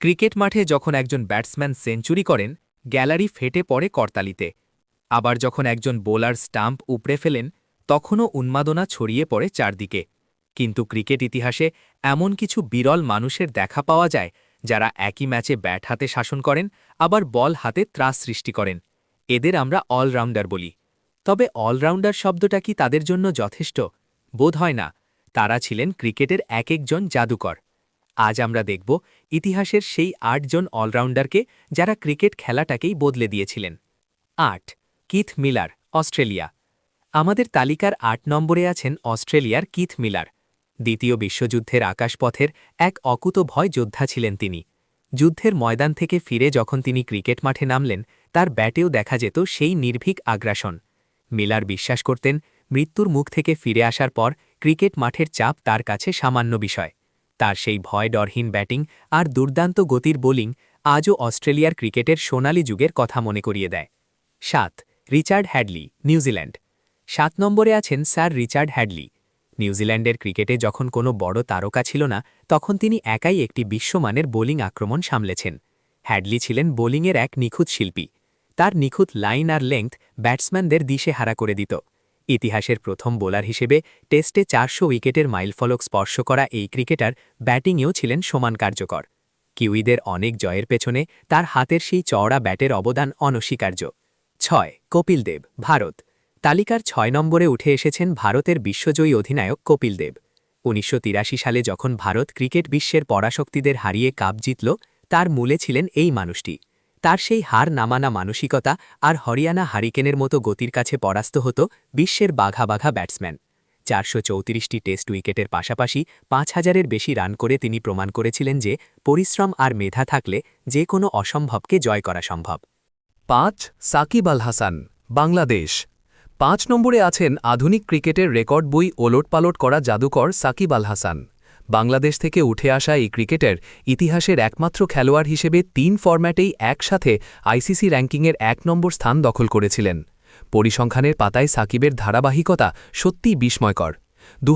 Cricket মাঠে যখন একজন ব্যাটসম্যান সেঞ্চুরি করেন, গ্যালারি ফেটে পড়ে করতালিতে। আবার যখন একজন বোলার স্টাম্প উপড়ে ফেলেন, তখনও উন্মাদনা ছড়িয়ে পড়ে চারদিকে। কিন্তু ক্রিকেট ইতিহাসে এমন কিছু বিরল মানুষের দেখা পাওয়া যায়, যারা একই ম্যাচে ব্যাট হাতে শাসন করেন, আবার বল হাতে ত্রাস সৃষ্টি করেন। এদের আমরা অলরাউন্ডার বলি। তবে অলরাউন্ডার শব্দটা কি তাদের জন্য যথেষ্ট? বোধ হয় না। তারা ছিলেন ক্রিকেটের এক একজন জাদুকর। আজ আমরা দেখব ইতিহাসের সেই আটজন অলরাউন্ডারকে যারা ক্রিকেট খেলাটাকেই বদলে দিয়েছিলেন। আট, কিথ মিলার, অস্ট্রেলিয়া। আমাদের তালিকার আট নম্বরে আছেন অস্ট্রেলিয়ার কিথ মিলার। দ্বিতীয় বিশ্বযুদ্ধের আকাশপথের এক অকুতভয় যোদ্ধা ছিলেন তিনি। যুদ্ধের ময়দান থেকে ফিরে যখন তিনি ক্রিকেট মাঠে নামলেন, তার ব্যাটেও দেখা যেত সেই নির্ভীক আগ্রাসন। মিলার বিশ্বাস করতেন, মৃত্যুর মুখ থেকে ফিরে আসার পর ক্রিকেট মাঠের চাপ তার কাছে সামান্য বিষয়। তার সেই ভয় ডরহীন ব্যাটিং আর দুর্দান্ত গতির বোলিং আজও অস্ট্রেলিয়ার ক্রিকেটের সোনালি যুগের কথা মনে করিয়ে দেয়। সাত, রিচার্ড হ্যাডলি, নিউজিল্যান্ড। সাত নম্বরে আছেন স্যার রিচার্ড হ্যাডলি। নিউজিল্যান্ডের ক্রিকেটে যখন কোনো বড় তারকা ছিল না, তখন তিনি একাই একটি বিশ্বমানের বোলিং আক্রমণ সামলেছেন। হ্যাডলি ছিলেন বোলিংয়ের এক নিখুঁত শিল্পী। তার নিখুঁত লাইন আর লেংথ ব্যাটসম্যানদের দিশে হারা করে দিত। ইতিহাসের প্রথম বোলার হিসেবে টেস্টে চারশো উইকেটের মাইলফলক স্পর্শ করা এই ক্রিকেটার ব্যাটিংয়েও ছিলেন সমান কার্যকর। কিউইদের অনেক জয়ের পেছনে তার হাতের সেই চওড়া ব্যাটের অবদান অনস্বীকার্য। ছয়, কপিল দেব, ভারত। তালিকার ছয় নম্বরে উঠে এসেছেন ভারতের বিশ্বজয়ী অধিনায়ক কপিল দেব। উনিশশো তিরাশি সালে যখন ভারত ক্রিকেট বিশ্বের পরাশক্তিদের হারিয়ে কাপ জিতল, তার মূলে ছিলেন এই মানুষটি। তার সেই হার নামানা মানসিকতা আর হরিয়ানা হারিকেনের মতো গতির কাছে পরাস্ত হতো বিশ্বের বাঘা বাঘা ব্যাটসম্যান। চারশো চৌত্রিশটি টেস্ট উইকেটের পাশাপাশি পাঁচ হাজারের বেশি রান করে তিনি প্রমাণ করেছিলেন যে পরিশ্রম আর মেধা থাকলে যে কোনো অসম্ভবকে জয় করা সম্ভব। পাঁচ, সাকিব আল হাসান, বাংলাদেশ। পাঁচ নম্বরে আছেন আধুনিক ক্রিকেটের রেকর্ড বই ওলটপালট করা জাদুকর সাকিব আল হাসান। বাংলাদেশ থেকে উঠে আসা এই ক্রিকেটের ইতিহাসের একমাত্র খেলোয়াড় হিসেবে তিন ফরম্যাটেই একসাথে আইসিসি র্যাঙ্কিংয়ের এক নম্বর স্থান দখল করেছিলেন। পরিসংখ্যানের পাতায় সাকিবের ধারাবাহিকতা সত্যিই বিস্ময়কর। দু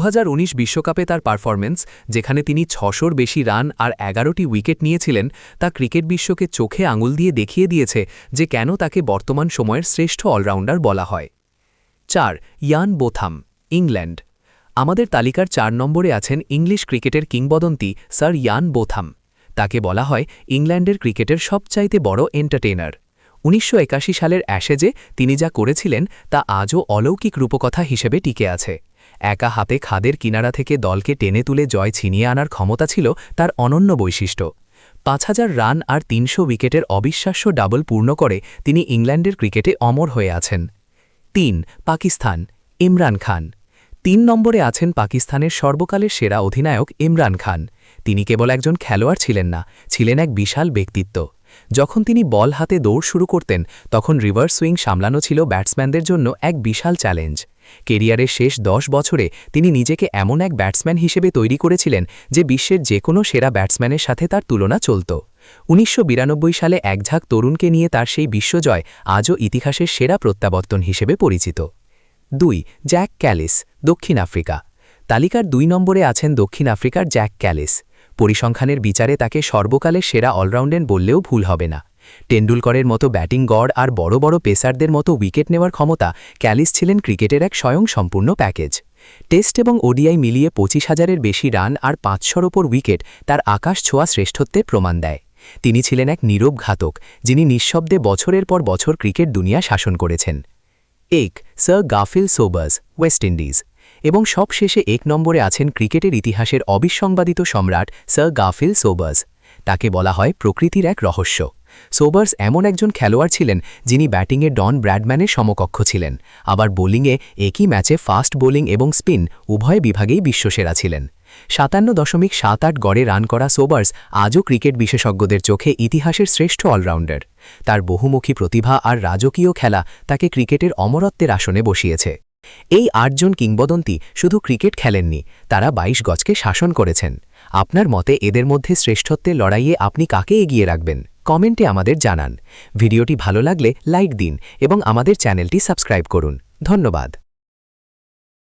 বিশ্বকাপে তার পারফরমেন্স যেখানে তিনি ছশোর বেশি রান আর এগারোটি উইকেট নিয়েছিলেন, তা ক্রিকেট বিশ্বকে চোখে আঙুল দিয়ে দেখিয়ে দিয়েছে যে কেন তাকে বর্তমান সময়ের শ্রেষ্ঠ অলরাউন্ডার বলা হয়। চার, ইয়ান বোথাম, ইংল্যান্ড। আমাদের তালিকার চার নম্বরে আছেন ইংলিশ ক্রিকেটের কিংবদন্তি স্যার ইয়ান বোথাম। তাকে বলা হয় ইংল্যান্ডের ক্রিকেটের সবচাইতে বড় এন্টারটেইনার। উনিশশো সালের অ্যাশেজে তিনি যা করেছিলেন তা আজও অলৌকিক রূপকথা হিসেবে টিকে আছে। একা হাতে খাদের কিনারা থেকে দলকে টেনে তুলে জয় ছিনিয়ে আনার ক্ষমতা ছিল তার অনন্য বৈশিষ্ট্য। পাঁচ হাজার রান আর তিনশো উইকেটের অবিশ্বাস্য ডাবল পূর্ণ করে তিনি ইংল্যান্ডের ক্রিকেটে অমর হয়ে আছেন। তিন, পাকিস্তান, ইমরান খান। তিন নম্বরে আছেন পাকিস্তানের সর্বকালের সেরা অধিনায়ক ইমরান খান। তিনি কেবল একজন খেলোয়াড় ছিলেন না, ছিলেন এক বিশাল ব্যক্তিত্ব। যখন তিনি বল হাতে দৌড় শুরু করতেন, তখন রিভার্স সুইং সামলানো ছিল ব্যাটসম্যানদের জন্য এক বিশাল চ্যালেঞ্জ। কেরিয়ারের শেষ দশ বছরে তিনি নিজেকে এমন এক ব্যাটসম্যান হিসেবে তৈরি করেছিলেন যে বিশ্বের যে কোনো সেরা ব্যাটসম্যানের সাথে তার তুলনা চলত। উনিশশো বিরানব্বই সালে একঝাঁক তরুণকে নিয়ে তার সেই বিশ্বজয় আজও ইতিহাসের সেরা প্রত্যাবর্তন হিসেবে পরিচিত। দুই, জ্যাক ক্যালিস, দক্ষিণ আফ্রিকা। তালিকার দুই নম্বরে আছেন দক্ষিণ আফ্রিকার জ্যাক ক্যালিস। পরিসংখ্যানের বিচারে তাকে সর্বকালের সেরা অলরাউন্ডেন বললেও ভুল হবে না। টেন্ডুলকরের মতো ব্যাটিং গড় আর বড় বড় পেসারদের মতো উইকেট নেওয়ার ক্ষমতা ক্যালিস ছিলেন ক্রিকেটের এক স্বয়ংসম্পূর্ণ প্যাকেজ। টেস্ট এবং ওডিআই মিলিয়ে পঁচিশ হাজারের বেশি রান আর পাঁচশোর ওপর উইকেট তার আকাশ ছোঁয়া শ্রেষ্ঠত্বের প্রমাণ দেয়। তিনি ছিলেন এক নীরব ঘাতক, যিনি নিঃশব্দে বছরের পর বছর ক্রিকেট দুনিয়া শাসন করেছেন। এক, sir Garfield Sobers West Indies. এবং সবশেষে এক নম্বরে আছেন ক্রিকেটের ইতিহাসের অবিসংবাদিত সম্রাট স্যার গাফিল সোবার্স তাকে বলা হয় প্রকৃতির এক রহস্য। সোবার্স এমন একজন খেলোয়াড় ছিলেন যিনি ব্যাটিংয়ে ডন ব্র্যাডম্যানের সমকক্ষ ছিলেন। আবার বোলিংয়ে একই ম্যাচে ফাস্ট বোলিং এবং স্পিন উভয় বিভাগেই বিশ্বসেরা ছিলেন। সাতান্ন দশমিক সাত আট গড়ে রান করা সোবার্স আজও ক্রিকেট বিশেষজ্ঞদের চোখে ইতিহাসের শ্রেষ্ঠ অলরাউন্ডার। তার বহুমুখী প্রতিভা আর রাজকীয় খেলা তাকে ক্রিকেটের অমরত্বের আসনে বসিয়েছে। এই আটজন কিংবদন্তি শুধু ক্রিকেট খেলেননি, তারা ২২ গজকে শাসন করেছেন। আপনার মতে এদের মধ্যে শ্রেষ্ঠত্বের লড়াইয়ে আপনি কাকে এগিয়ে রাখবেন? কমেন্টে আমাদের জানান। ভিডিওটি ভালো লাগলে লাইক দিন এবং আমাদের চ্যানেলটি সাবস্ক্রাইব করুন। ধন্যবাদ।